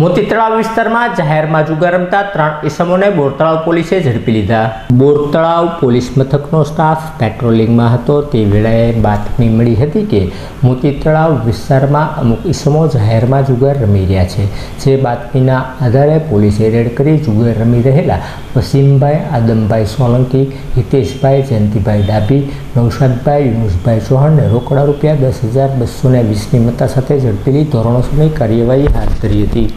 મોતી તળાવ વિસ્તારમાં જાહેરમાં જુગાર રમતા ત્રણ ઇસમોને બોરતળાવ પોલીસે ઝડપી લીધા. બોરતળાવ પોલીસ મથકનો સ્ટાફ પેટ્રોલિંગમાં હતો. તે વેળાએ બાતમી મળી હતી કે મોતી તળાવ વિસ્તારમાં અમુક ઇસમો જાહેરમાં જુગાર રમી રહ્યા છે. જે બાતમીના આધારે પોલીસે રેડ કરી જુગાર રમી રહેલા વસીમભાઈ, આદમભાઈ સોલંકી, હિતેશભાઈ, જયંતિભાઈ ડાભી, નૌશાદભાઈ, યુનુસભાઈ ચૌહાણને રોકડા રૂપિયા દસ હજાર બસો ને વીસની મત્તા સાથે ઝડપેલી ધોરણોસરની કાર્યવાહી હાથ ધરી હતી.